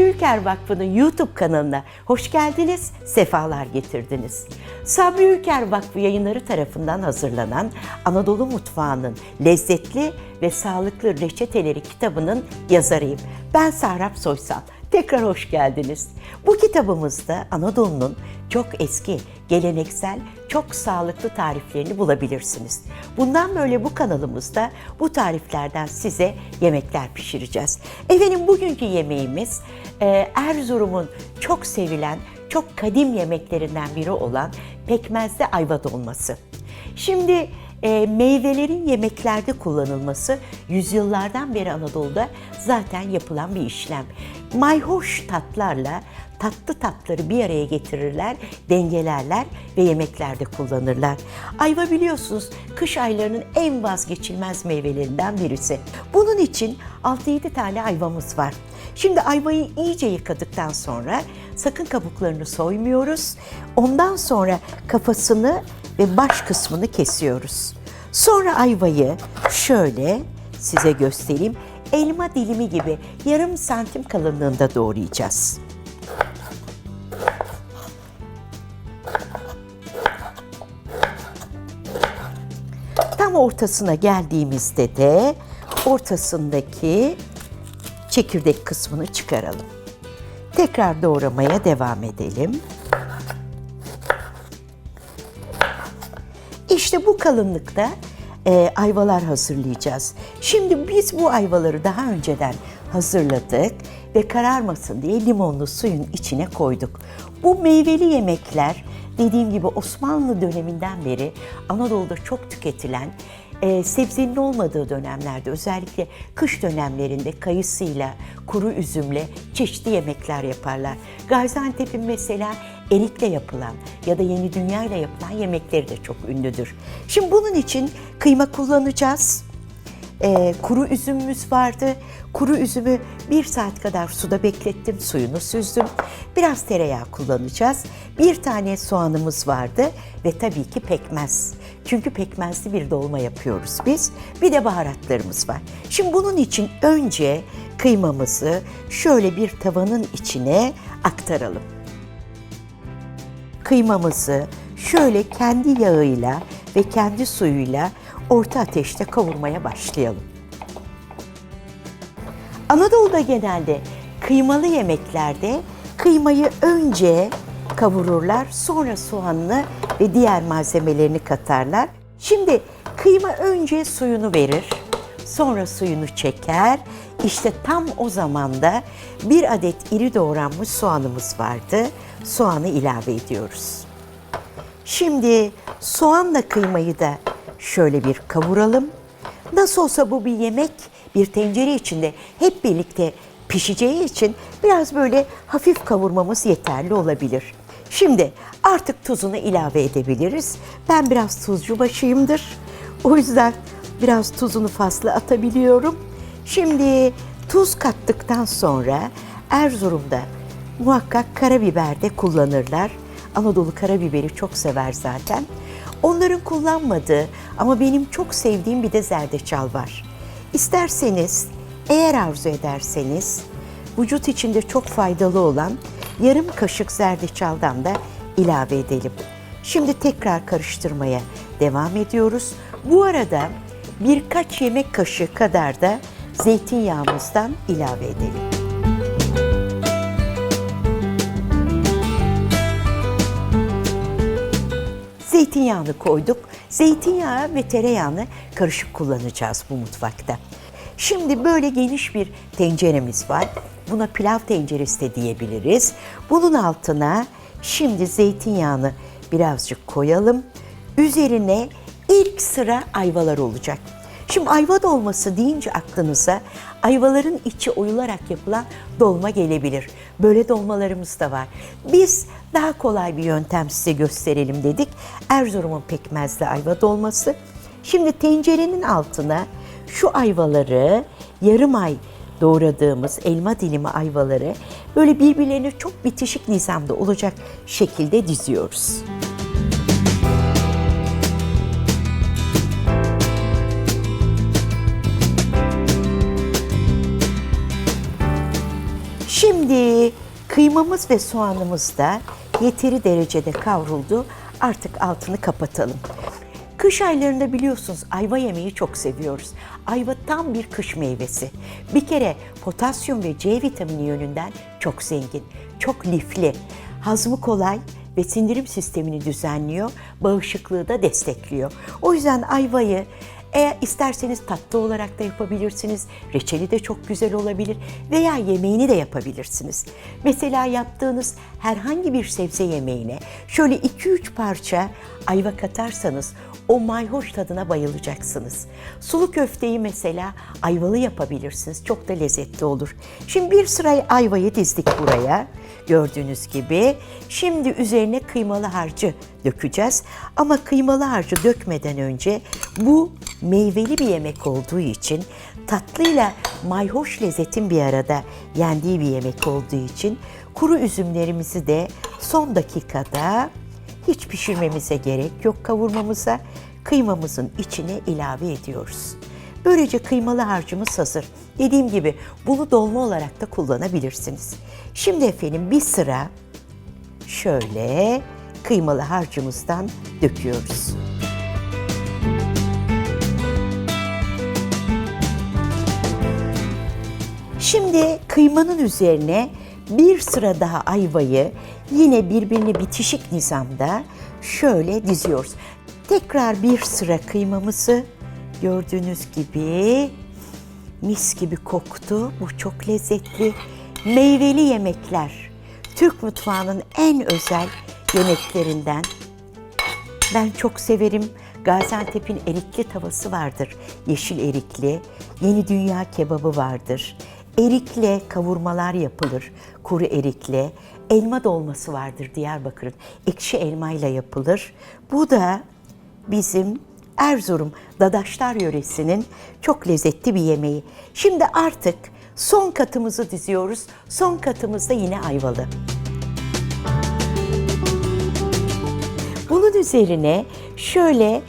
Ülker Vakfı'nın YouTube kanalına hoş geldiniz, sefalar getirdiniz. Sabri Ülker Vakfı yayınları tarafından hazırlanan Anadolu Mutfağı'nın lezzetli ve sağlıklı reçeteleri kitabının yazarıyım. Ben Sahrap Soysal. Tekrar hoş geldiniz. Bu kitabımızda Anadolu'nun çok eski, geleneksel, çok sağlıklı tariflerini bulabilirsiniz. Bundan böyle bu kanalımızda bu tariflerden size yemekler pişireceğiz. Efendim bugünkü yemeğimiz e, Erzurum'un çok sevilen, çok kadim yemeklerinden biri olan pekmezli ayva dolması. Şimdi e, meyvelerin yemeklerde kullanılması yüzyıllardan beri Anadolu'da zaten yapılan bir işlem. Mayhoş tatlarla tatlı tatları bir araya getirirler, dengelerler ve yemeklerde kullanırlar. Ayva biliyorsunuz kış aylarının en vazgeçilmez meyvelerinden birisi. Bunun için 6-7 tane ayvamız var. Şimdi ayvayı iyice yıkadıktan sonra sakın kabuklarını soymuyoruz. Ondan sonra kafasını ve baş kısmını kesiyoruz. Sonra ayvayı şöyle size göstereyim. Elma dilimi gibi yarım santim kalınlığında doğrayacağız. Tam ortasına geldiğimizde de ortasındaki çekirdek kısmını çıkaralım. Tekrar doğramaya devam edelim. İşte bu kalınlıkta e, ayvalar hazırlayacağız. Şimdi biz bu ayvaları daha önceden hazırladık ve kararmasın diye limonlu suyun içine koyduk. Bu meyveli yemekler dediğim gibi Osmanlı döneminden beri Anadolu'da çok tüketilen e, sebzenin olmadığı dönemlerde özellikle kış dönemlerinde kayısıyla, kuru üzümle çeşitli yemekler yaparlar. Gaziantep'in mesela erikle yapılan ya da yeni dünya ile yapılan yemekleri de çok ünlüdür. Şimdi bunun için kıyma kullanacağız. Ee, kuru üzümümüz vardı. Kuru üzümü bir saat kadar suda beklettim, suyunu süzdüm. Biraz tereyağı kullanacağız. Bir tane soğanımız vardı ve tabii ki pekmez. Çünkü pekmezli bir dolma yapıyoruz biz. Bir de baharatlarımız var. Şimdi bunun için önce kıymamızı şöyle bir tavanın içine aktaralım kıymamızı şöyle kendi yağıyla ve kendi suyuyla orta ateşte kavurmaya başlayalım. Anadolu'da genelde kıymalı yemeklerde kıymayı önce kavururlar, sonra soğanını ve diğer malzemelerini katarlar. Şimdi kıyma önce suyunu verir, sonra suyunu çeker. İşte tam o zaman da bir adet iri doğranmış soğanımız vardı. Soğanı ilave ediyoruz. Şimdi soğanla kıymayı da şöyle bir kavuralım. Nasıl olsa bu bir yemek bir tencere içinde hep birlikte pişeceği için biraz böyle hafif kavurmamız yeterli olabilir. Şimdi artık tuzunu ilave edebiliriz. Ben biraz tuzcu başıyımdır. O yüzden biraz tuzunu fazla atabiliyorum. Şimdi tuz kattıktan sonra Erzurum'da muhakkak karabiber de kullanırlar. Anadolu karabiberi çok sever zaten. Onların kullanmadığı ama benim çok sevdiğim bir de zerdeçal var. İsterseniz, eğer arzu ederseniz vücut içinde çok faydalı olan yarım kaşık zerdeçaldan da ilave edelim. Şimdi tekrar karıştırmaya devam ediyoruz. Bu arada birkaç yemek kaşığı kadar da zeytinyağımızdan ilave edelim. Zeytinyağını koyduk. Zeytinyağı ve tereyağını karışık kullanacağız bu mutfakta. Şimdi böyle geniş bir tenceremiz var. Buna pilav tenceresi de diyebiliriz. Bunun altına şimdi zeytinyağını birazcık koyalım. Üzerine ilk sıra ayvalar olacak. Şimdi ayva dolması deyince aklınıza ayvaların içi oyularak yapılan dolma gelebilir. Böyle dolmalarımız da var. Biz daha kolay bir yöntem size gösterelim dedik. Erzurum'un pekmezli ayva dolması. Şimdi tencerenin altına şu ayvaları yarım ay doğradığımız elma dilimi ayvaları böyle birbirlerine çok bitişik nizamda olacak şekilde diziyoruz. Kıymamız ve soğanımız da yeteri derecede kavruldu. Artık altını kapatalım. Kış aylarında biliyorsunuz ayva yemeyi çok seviyoruz. Ayva tam bir kış meyvesi. Bir kere potasyum ve C vitamini yönünden çok zengin, çok lifli, hazmı kolay ve sindirim sistemini düzenliyor, bağışıklığı da destekliyor. O yüzden ayvayı eğer isterseniz tatlı olarak da yapabilirsiniz. Reçeli de çok güzel olabilir veya yemeğini de yapabilirsiniz. Mesela yaptığınız herhangi bir sebze yemeğine şöyle 2-3 parça ayva katarsanız o mayhoş tadına bayılacaksınız. Sulu köfteyi mesela ayvalı yapabilirsiniz. Çok da lezzetli olur. Şimdi bir sıra ayvayı dizdik buraya. Gördüğünüz gibi. Şimdi üzerine kıymalı harcı dökeceğiz. Ama kıymalı harcı dökmeden önce bu meyveli bir yemek olduğu için tatlıyla mayhoş lezzetin bir arada yendiği bir yemek olduğu için kuru üzümlerimizi de son dakikada hiç pişirmemize gerek yok kavurmamıza. Kıymamızın içine ilave ediyoruz. Böylece kıymalı harcımız hazır. Dediğim gibi bunu dolma olarak da kullanabilirsiniz. Şimdi efendim bir sıra şöyle kıymalı harcımızdan döküyoruz. Şimdi kıymanın üzerine bir sıra daha ayvayı yine birbirine bitişik nizamda şöyle diziyoruz. Tekrar bir sıra kıymamızı gördüğünüz gibi mis gibi koktu. Bu çok lezzetli. Meyveli yemekler. Türk mutfağının en özel yemeklerinden. Ben çok severim. Gaziantep'in erikli tavası vardır. Yeşil erikli. Yeni dünya kebabı vardır. Erikle kavurmalar yapılır. Kuru erikle. Elma dolması vardır Diyarbakır'ın. Ekşi elmayla yapılır. Bu da bizim Erzurum Dadaşlar yöresinin çok lezzetli bir yemeği. Şimdi artık son katımızı diziyoruz. Son katımız da yine ayvalı. Bunun üzerine şöyle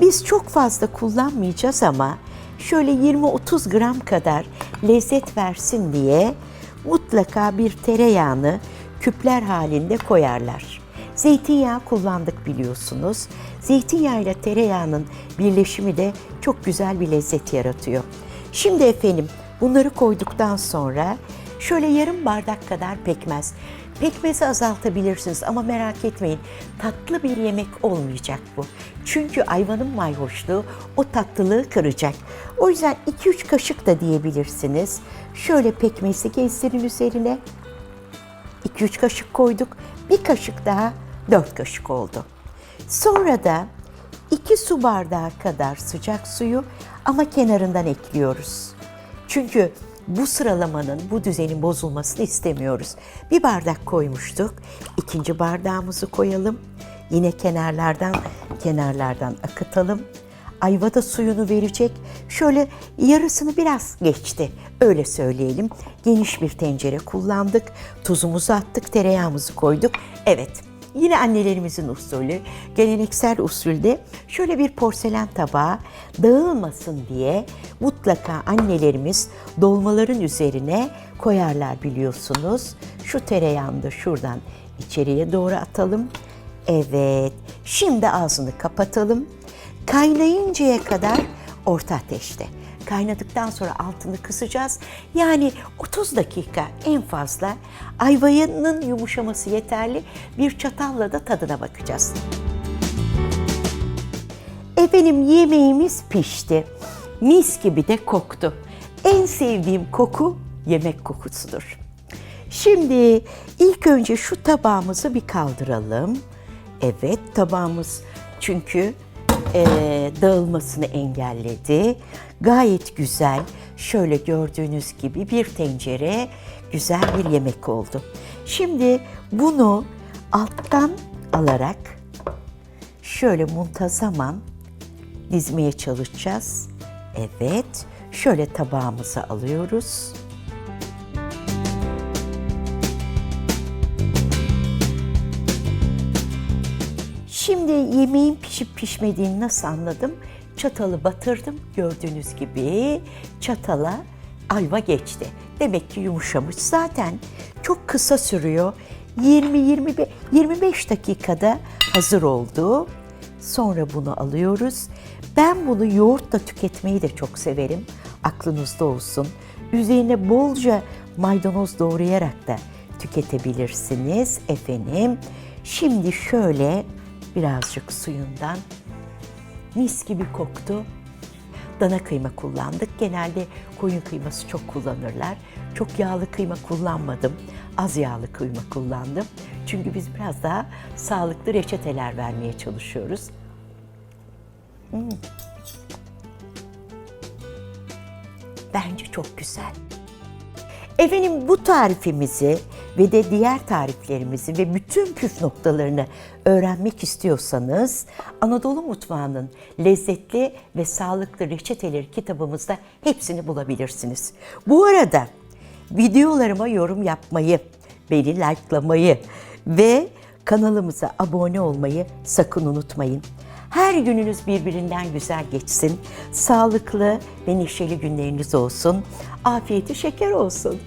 biz çok fazla kullanmayacağız ama şöyle 20-30 gram kadar lezzet versin diye mutlaka bir tereyağını küpler halinde koyarlar. Zeytinyağı kullandık biliyorsunuz. Zeytinyağı ile tereyağının birleşimi de çok güzel bir lezzet yaratıyor. Şimdi efendim bunları koyduktan sonra şöyle yarım bardak kadar pekmez. Pekmezi azaltabilirsiniz ama merak etmeyin tatlı bir yemek olmayacak bu. Çünkü ayvanın mayhoşluğu o tatlılığı kıracak. O yüzden 2-3 kaşık da diyebilirsiniz. Şöyle pekmezi gezdirin üzerine. 2-3 kaşık koyduk. Bir kaşık daha 4 kaşık oldu. Sonra da 2 su bardağı kadar sıcak suyu ama kenarından ekliyoruz. Çünkü bu sıralamanın, bu düzenin bozulmasını istemiyoruz. Bir bardak koymuştuk. ikinci bardağımızı koyalım. Yine kenarlardan kenarlardan akıtalım. Ayva da suyunu verecek. Şöyle yarısını biraz geçti. Öyle söyleyelim. Geniş bir tencere kullandık. Tuzumuzu attık, tereyağımızı koyduk. Evet, Yine annelerimizin usulü, geleneksel usulde şöyle bir porselen tabağa dağılmasın diye mutlaka annelerimiz dolmaların üzerine koyarlar biliyorsunuz. Şu tereyağını da şuradan içeriye doğru atalım. Evet, şimdi ağzını kapatalım. Kaynayıncaya kadar orta ateşte. Kaynadıktan sonra altını kısacağız. Yani 30 dakika en fazla ayvanın yumuşaması yeterli. Bir çatalla da tadına bakacağız. Efendim yemeğimiz pişti. Mis gibi de koktu. En sevdiğim koku yemek kokusudur. Şimdi ilk önce şu tabağımızı bir kaldıralım. Evet tabağımız çünkü e, dağılmasını engelledi. Gayet güzel. Şöyle gördüğünüz gibi bir tencere güzel bir yemek oldu. Şimdi bunu alttan alarak şöyle muntazaman dizmeye çalışacağız. Evet, şöyle tabağımıza alıyoruz. Şimdi yemeğin pişip pişmediğini nasıl anladım? Çatalı batırdım gördüğünüz gibi çatala ayva geçti. Demek ki yumuşamış. Zaten çok kısa sürüyor. 20-25 25 dakikada hazır oldu. Sonra bunu alıyoruz. Ben bunu yoğurtla tüketmeyi de çok severim. Aklınızda olsun. Üzerine bolca maydanoz doğrayarak da tüketebilirsiniz efendim. Şimdi şöyle birazcık suyundan mis gibi koktu. Dana kıyma kullandık. Genelde koyun kıyması çok kullanırlar. Çok yağlı kıyma kullanmadım. Az yağlı kıyma kullandım. Çünkü biz biraz daha sağlıklı reçeteler vermeye çalışıyoruz. Hmm. Bence çok güzel. Efendim bu tarifimizi ve de diğer tariflerimizi ve bütün püf noktalarını öğrenmek istiyorsanız Anadolu Mutfağı'nın lezzetli ve sağlıklı reçeteleri kitabımızda hepsini bulabilirsiniz. Bu arada videolarıma yorum yapmayı, beni likelamayı ve kanalımıza abone olmayı sakın unutmayın. Her gününüz birbirinden güzel geçsin. Sağlıklı ve neşeli günleriniz olsun. Afiyeti şeker olsun.